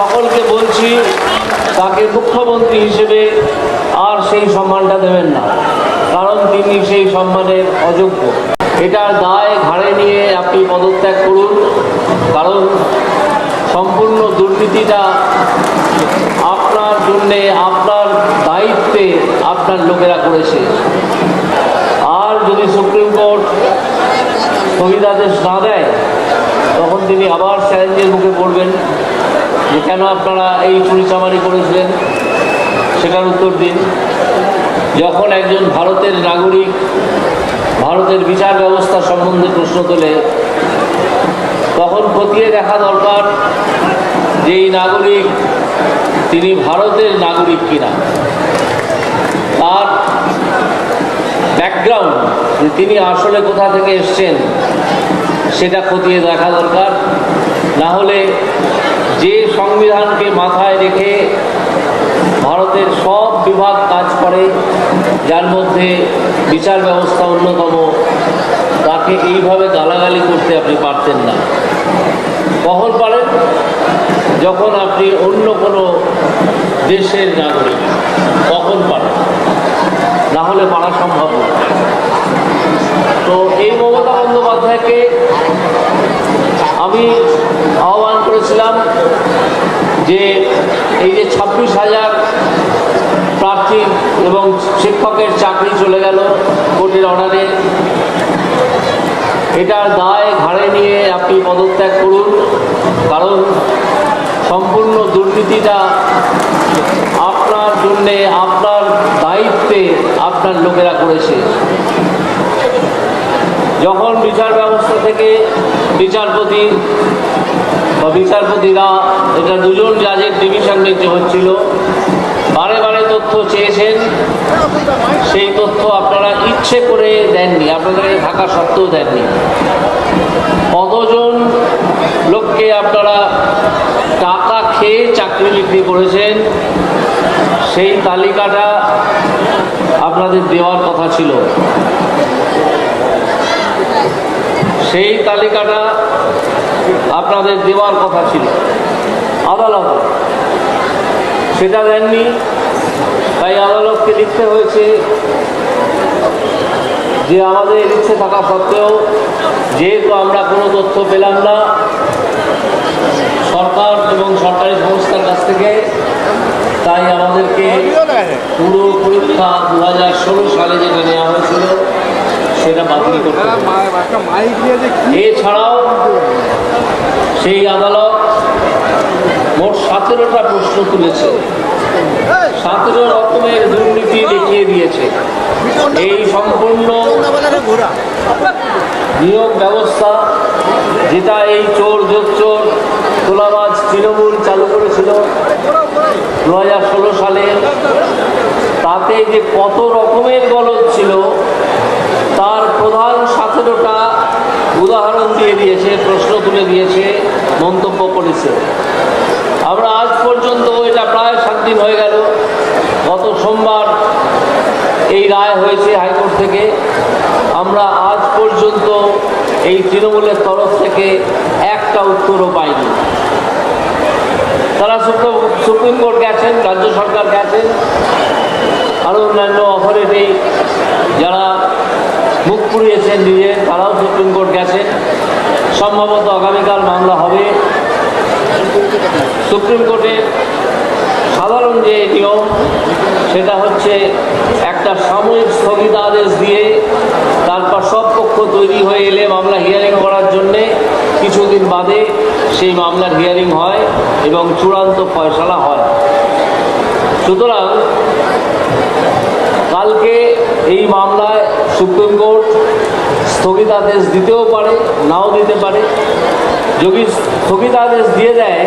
সকলকে বলছি, তাকে মুখ্যমন্ত্রী হিসেবে আর সেই সম্মানটা দেবেন না। কারণ তিনি সেই সম্মানের অযোগ্য। এটার দায় ঘাড়ে নিয়ে আপনি পদত্যাগ করুন। কারণ সম্পূর্ণ দুর্নীতিটা আপনার জন্যে, আপনার দায়িত্বে আপনার লোকেরা করেছে। আর যদি সুপ্রিম কোর্ট স্থগিতাদেশ না দেয়, তখন তিনি আবার চ্যালেঞ্জের মুখে পড়বেন। যে কেন আপনারা এই চুরিচামারি করেছিলেন, সেটার উত্তর দিন। যখন একজন ভারতের নাগরিক ভারতের বিচার ব্যবস্থা সম্বন্ধে প্রশ্ন তোলে, তখন খতিয়ে দেখা দরকার যে এই নাগরিক তিনি ভারতের নাগরিক কিনা। তার ব্যাকগ্রাউন্ড তিনি আসলে কোথা থেকে এসছেন সেটা খতিয়ে দেখা দরকার। না হলে যে সংবিধানকে মাথায় রেখে ভারতের সব বিভাগ কাজ করে, যার মধ্যে বিচার ব্যবস্থা অন্যতম, তাকে এইভাবে গালাগালি করতে আপনি পারতেন না। কখন পারেন? যখন আপনি অন্য কোনো দেশের নাগরিক, কখন পারেন? না হলে পারা সম্ভব না তো এই মমতা বন্দ্যোপাধ্যায়কে আমি আহ্বান করেছিলাম যে এই যে ছাব্বিশ হাজার প্রার্থী এবং শিক্ষকের চাকরি চলে গেল কোর্টের অর্ডারে, এটার দায় ঘাড়ে নিয়ে আপনি পদত্যাগ করুন, কারণ সম্পূর্ণ দুর্নীতিটা আপনার জন্যে, আপনার দায়িত্বে আপনার লোকেরা করেছে। যখন বিচার ব্যবস্থা থেকে বিচারপতি বা বিচারপতিরা এটা দুজন জাজের ডিভিশন বেঞ্চে হচ্ছিল, বারে বারে তথ্য চেয়েছেন, সেই তথ্য আপনারা ইচ্ছে করে দেননি, আপনাদের থাকা সত্ত্বেও দেননি। কতজন লোককে আপনারা টাকা খেয়ে চাকরি বিক্রি করেছেন, সেই তালিকাটা আপনাদের দেওয়ার কথা ছিল। সেই তালিকাটা আপনাদের দেওয়ার কথা ছিল। আদালত সেটা দেননি, তাই আদালতকে লিখতে হয়েছে যে আমাদের ইচ্ছে থাকা সত্ত্বেও যেহেতু আমরা কোনো তথ্য পেলাম না, সরকার এবং সরকারি সংস্থার কাছ থেকে, তাই আমাদেরকে পুরো পরীক্ষা দু হাজার ষোলো সালে যেটা নেওয়া হয়েছিল সেটা বাতিল করতে এছাড়াও সেই আদালত মোট সতেরোটা প্রশ্ন তুলেছে। সতেরো রকমের দুর্নীতি দেখিয়ে দিয়েছে। এই সম্পূর্ণ নিয়োগ ব্যবস্থা যেটা এই চোর চোর, তোলাবাজ তৃণমূল চালু করেছিল দু হাজার ষোলো সালে, তাতে যে কত রকমের গলদ ছিল তার প্রধান সতেরোটা উদাহরণ দিয়ে দিয়েছে, প্রশ্ন তুলে দিয়েছে, মন্তব্য করেছে। আমরা আজ পর্যন্ত এটা প্রায় সাত দিন হয়ে গেল। গত সোমবার এই রায় হয়েছে হাইকোর্ট থেকে। আমরা আজ পর্যন্ত এই তৃণমূলের তরফ থেকে একটা উত্তরও পাইনি। তারা সুপ্রিম সুপ্রিম কোর্ট গেছেন, রাজ্য সরকার গেছেন, আরও অন্যান্য অথরিটি যারা মুখ পুড়িয়েছেন নিজে, তারাও সুপ্রিম কোর্ট গেছেন সম্ভবত আগামীকাল মামলা হবে। সুপ্রিম কোর্টের সাধারণ যে নিয়ম, সেটা হচ্ছে একটা সাময়িক স্থগিতাদেশ দিয়ে তারপর সব পক্ষ তৈরি হয়ে এলে মামলা হিয়ারিং করার জন্যে কিছুদিন বাদে সেই মামলার হিয়ারিং হয় এবং চূড়ান্ত ফয়সলা হয়। সুতরাং কালকে এই মামলায় সুপ্রিম কোর্ট স্থগিতাদেশ দিতেও পারে, নাও দিতে পারে। যদি স্থগিতাদেশ দিয়ে দেয়,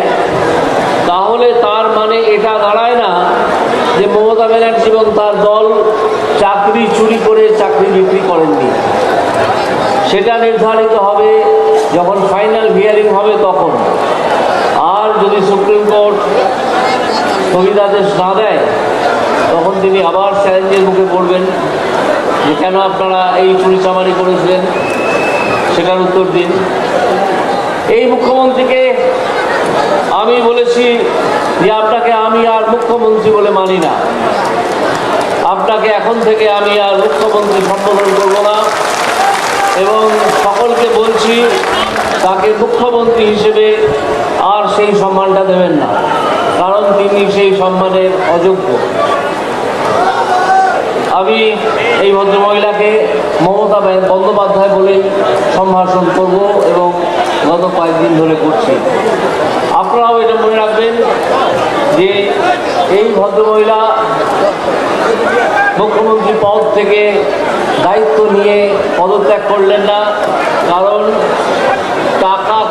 তাহলে তার মানে এটা দাঁড়ায় না যে মমতা ব্যানার্জি এবং তার দল চাকরি চুরি করে চাকরি বিক্রি করেননি। সেটা নির্ধারিত হবে যখন ফাইনাল হিয়ারিং হবে তখন। আর যদি সুপ্রিম কোর্ট স্থগিতাদেশ না দেয়, তখন তিনি আবার চ্যালেঞ্জের মুখে পড়বেন। যে কেন আপনারা এই চুরিচামারি করেছিলেন, সেটার উত্তর দিন। এই মুখ্যমন্ত্রীকে আমি বলেছি যে আপনাকে আমি আর মুখ্যমন্ত্রী বলে মানি না। আপনাকে এখন থেকে আমি আর মুখ্যমন্ত্রী সম্বোধন করব না। এবং সকলকে বলছি, তাকে মুখ্যমন্ত্রী হিসেবে আর সেই সম্মানটা দেবেন না। কারণ তিনি সেই সম্মানের অযোগ্য। আমি এই ভদ্রমহিলাকে মমতা বন্দ্যোপাধ্যায় বলে সম্ভাষণ করব এবং গত কয়েকদিন ধরে করছি। আপনারাও এটা মনে রাখবেন যে এই ভদ্রমহিলা মুখ্যমন্ত্রী পদ থেকে দায়িত্ব নিয়ে পদত্যাগ করলেন না, কারণ